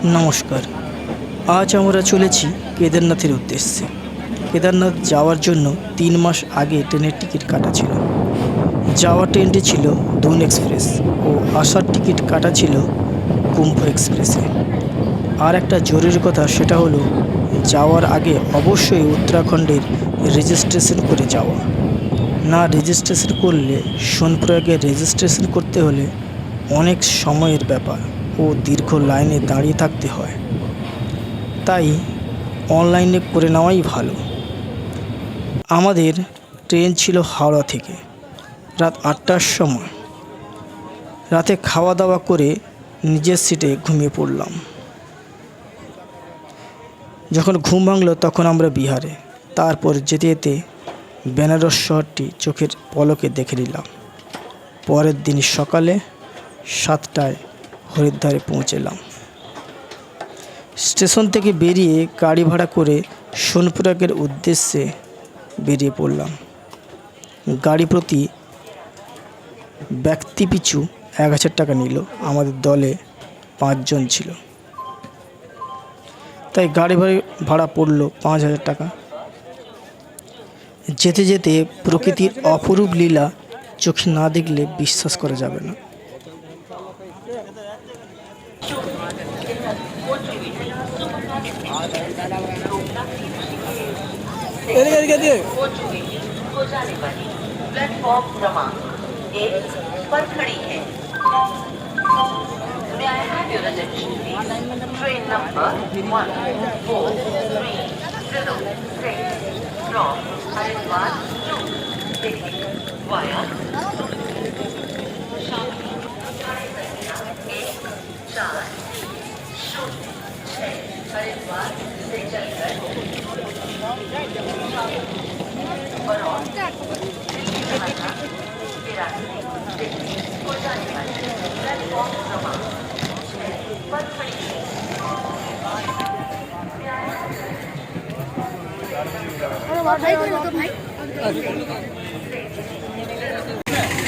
নমস্কার। আজ আমরা চলেছি কেদারনাথের উদ্দেশ্যে। কেদারনাথ যাওয়ার জন্য তিন মাস আগে ট্রেনের টিকিট কাটা ছিল। যাওয়ার ট্রেনটি ছিল দুন এক্সপ্রেস ও আসার টিকিট কাটা ছিল কুম্ভ এক্সপ্রেসে। আর একটা জরুরি কথা, সেটা হলো যাওয়ার আগে অবশ্যই উত্তরাখণ্ডের রেজিস্ট্রেশন করে যাওয়া। না রেজিস্ট্রেশন করলে সোনপ্রয়াগে রেজিস্ট্রেশন করতে হলে অনেক সময়ের ব্যাপার। ও দীর্ঘ লাইনে দাঁড়িয়ে থাকতে হয়। তাই অনলাইনে করে নেওয়াই ভালো। আমাদের ট্রেন ছিল হাওড়া থেকে রাত আটটার সময়। রাতে খাওয়া দাওয়া করে নিজের সিটে ঘুমিয়ে পড়লাম। যখন ঘুম ভাঙলো তখন আমরা বিহারে, তারপর যেতে যেতে বেনারস শহরটি চোখের পলকে দেখে নিলাম। পরের দিন সকালে সাতটায় হরিদ্বারে পৌঁছলাম। স্টেশন থেকে বেরিয়ে গাড়ি ভাড়া করে সোনপুরাগের উদ্দেশ্যে বেরিয়ে পড়লাম। গাড়ি প্রতি ব্যক্তি পিছু এক হাজার টাকা নিল। আমাদের দলে পাঁচজন ছিল। তাই গাড়ি ভাড়া ভাড়া পড়ল পাঁচ হাজার টাকা। যেতে যেতে প্রকৃতির অপরূপ লীলা চোখে না দেখলে বিশ্বাস করা যাবে না। प्लेटफॉर्म क्रमांक एक पर खड़ी है train number one four three zero six from Haridwar to Delhi via Shanghai. चार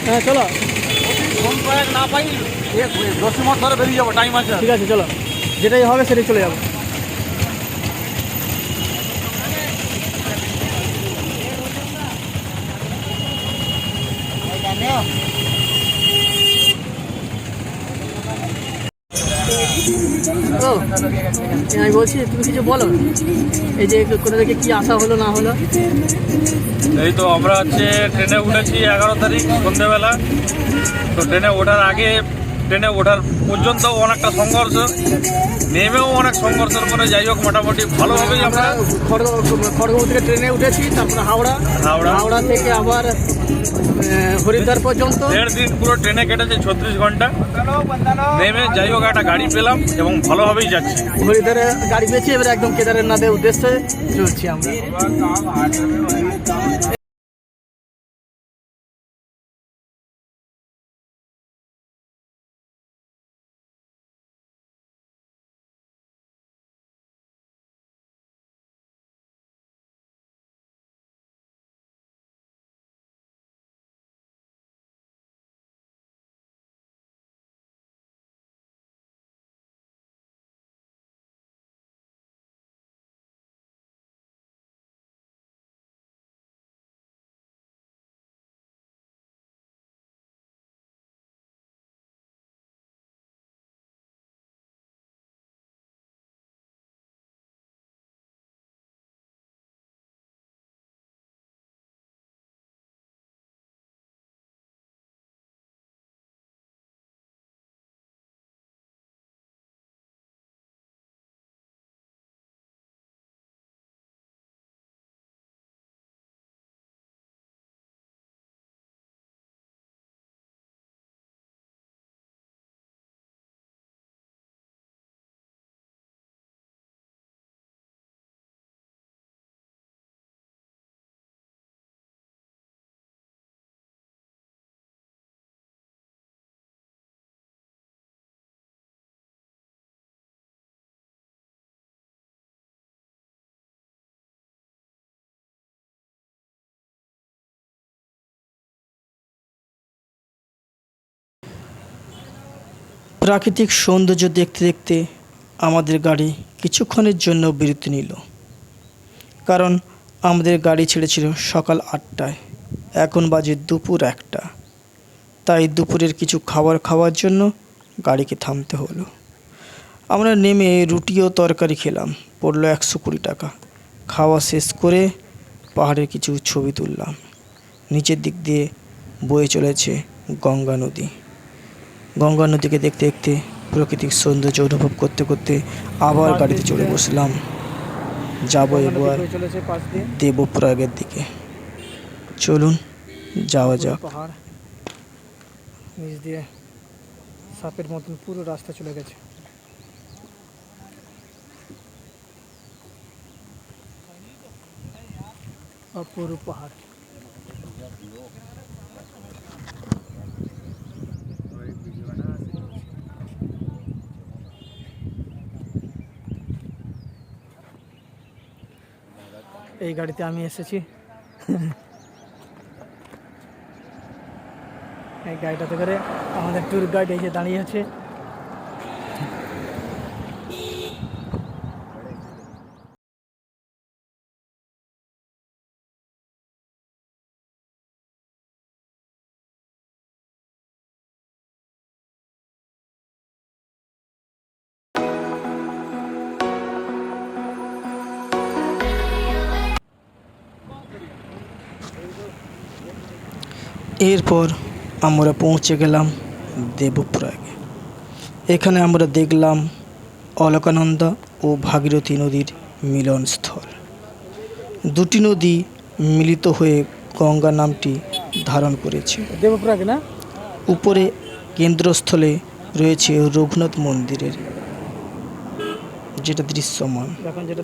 হ্যাঁ চলো। ফোন কয়েক না পাই দশ মিনিট ধরে বেরিয়ে যাব টাইম আছে। ঠিক আছে চলো। যেটাই হবে সেটাই চলে যাব। ও আমি বলছি তুমি কিছু বলো? এই যে কোথা থেকে কি আসা হলো না হলো? এই তো আমরা হচ্ছে ট্রেনে উঠেছি এগারো তারিখ সন্ধ্যেবেলা তো ট্রেনে ওঠার আগে ট্রেনে ওঠার পর্যন্ত অনেকটা সংঘর্ষ নেমেও অনেক সংঘর্ষের পরে যাই হোক মোটামুটি ভালোভাবেই আমরা খড়গ খড়গপুর থেকে ট্রেনে উঠেছি তারপরে হাওড়া। হাওড়া। হাওড়া থেকে আবার হরিদ্বার পর্যন্ত। দেড় দিন পুরো ট্রেনে কেটেছে ছত্রিশ ঘণ্টা। নেমে যাই হোক একটা গাড়ি পেলাম এবং ভালোভাবেই যাচ্ছি। হরিদ্বারে গাড়ি পেয়েছি এবার একদম কেদারনাথের উদ্দেশ্যে চলছি আমরা। প্রাকৃতিক সৌন্দর্য দেখতে দেখতে আমাদের গাড়ি কিছুক্ষণের জন্য বিরতি নিল। কারণ আমাদের গাড়ি ছেড়েছিল সকাল আটটায়। এখন বাজে দুপুর একটা। তাই দুপুরের কিছু খাবার খাওয়ার জন্য গাড়িকে থামতে হলো। আমরা নেমে রুটি ও তরকারি খেলাম, পড়ল একশো কুড়ি টাকা। খাওয়া শেষ করে পাহাড়ের কিছু ছবি তুললাম। নিচের দিক দিয়ে বয়ে চলেছে গঙ্গা নদী। গঙ্গা নদীকে দেখতে দেখতে প্রাকৃতিক সৌন্দর্য অনুভব করতে করতে আবার গাড়িতে চড়ে বসলাম। যাব এবার দেবপ্রয়াগের দিকে। চলুন যাওয়া যাক। পাহাড় নিচ দিয়ে সাপের মতন পুরো রাস্তা চলে গেছে। অপরূপ পাহাড়। এই গাড়িতে আমি এসেছি। এই গাড়িটাতে করে আমাদের ট্যুর গাইড এই যে দাঁড়িয়ে আছে এরপর আমরা পৌঁছে গেলাম দেবপ্রয়াগে। এখানে আমরা দেখলাম অলকানন্দা ও ভাগীরথী নদীর মিলনস্থল। দুটি নদী মিলিত হয়ে গঙ্গা নামটি ধারণ করেছে। দেবপ্রয়াগ না? উপরে কেন্দ্রস্থলে রয়েছে রঘুনাথ মন্দিরের যেটা দৃশ্যমান। এখন যেটা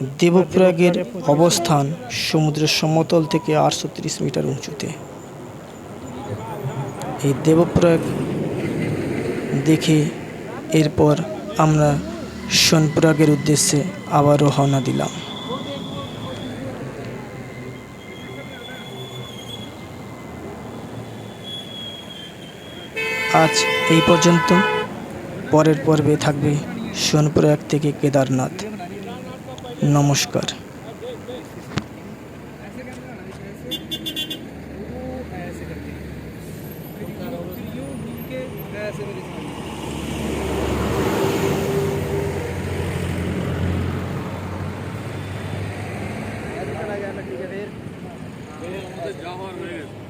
দেবপ্রয়াগের অবস্থান সমুদ্রের সমতল থেকে আটশো তিরিশ মিটার উঁচুতে। এই দেবপ্রয়াগ দেখে এরপর আমরা সোনপ্রয়াগের উদ্দেশ্যে আবার রওনা দিলাম। আজ এই পর্যন্ত। পরের পর্বে থাকবে সোনপ্রয়াগ থেকে কেদারনাথ। নমস্কার।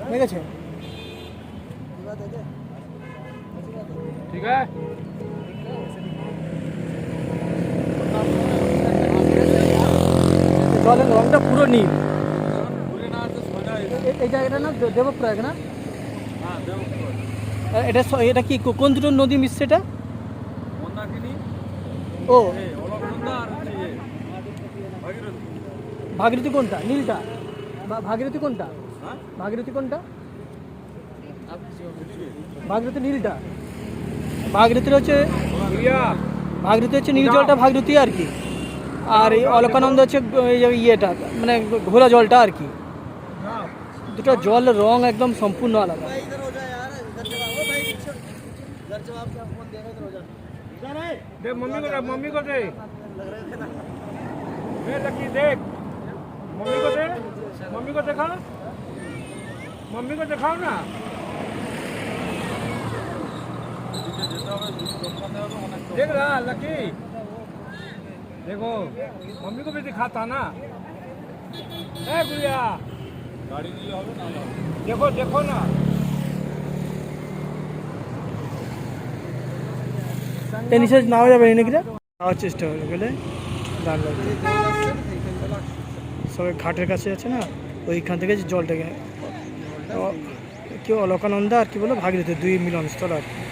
হয়ে গেছে ঠিক আছে জলের রংটা পুরো নীল। এই জায়গাটা না? দেবপ্রয়াগ। না এটা স- এটা কি কোন দুটো নদী মিশছে এটা? ও। ভাগীরথী। কোনটা? নীলটা? বা ভাগীরথী কোনটা? ভাগীরথী কোনটা? ভাগীরথী। নীলটা। ভাগীরথী হচ্ছে ভাগীরথী হচ্ছে নীল জলটা ভাগীরথী আর কি। আর এই অলকানন্দ হচ্ছে গ- এই যে ইয়েটা মানে ঘোরা জলটা আর কি দুটো জল রং একদম সম্পূর্ণ আলাদা देख मम्मी को देख मम्मी को दे मैं लकी देख मम्मी को दे मम्मी को देखा मम्मी को दिखाओ ना देख रहा लकी देखो मम्मी को भी दिखाता ना ए गुड़िया देखो देखो ना এই নিচে নামা যাবে নাকি রে যাওয়ার চেষ্টা হলো গেলে দাঁড় লাগবে সবাই ঘাটের কাছে আছে না ওইখান থেকে জলটাকে কেউ অলকানন্দা আর কি বলো ভাগীরথী দুই মিলনস্থল আর কি